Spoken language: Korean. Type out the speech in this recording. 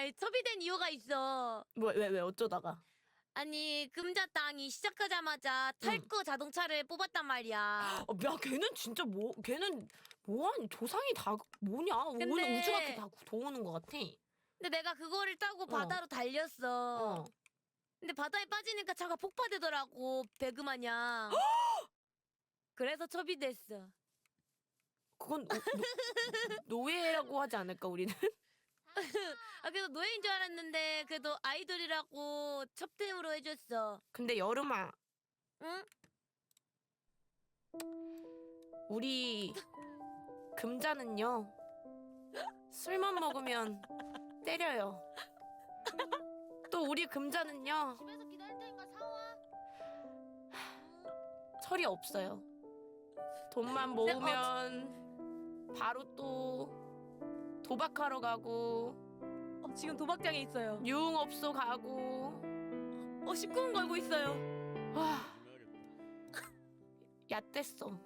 아니 첩이된 이유가 있어. 뭐왜왜 어쩌다가? 아니 금자땅이 시작하자마자 탈거 자동차를 뽑았단 말이야. 어, 야 걔는 진짜 뭐 걔는 뭐하니 조상이 다 뭐냐? 오늘 근데- 이렇게 다 도우는 것 같아. 근데 내가 그거를 타고 바다로 달렸어. 어. 근데 바다에 빠지니까 차가 폭파되더라고 배그 마냥. 그래서 첩이 됐어. 그건 노, 노, 노예라고 하지 않을까 우리는? 아 그래서 노예인 줄 알았는데 그래도 아이돌이라고 첩템으로 해줬어. 근데 여름아 응? 우리 금자는요 술만 먹으면 때려요. 또 우리 금자는요 집에서 기다릴 테니까 사와. 철이 없어요. 돈만 모으면 바로 또 도박하러 가고 어, 지금 도박장에 있어요. 유흥업소 가고 어 19분 걸고 있어요. 와 얕댔어.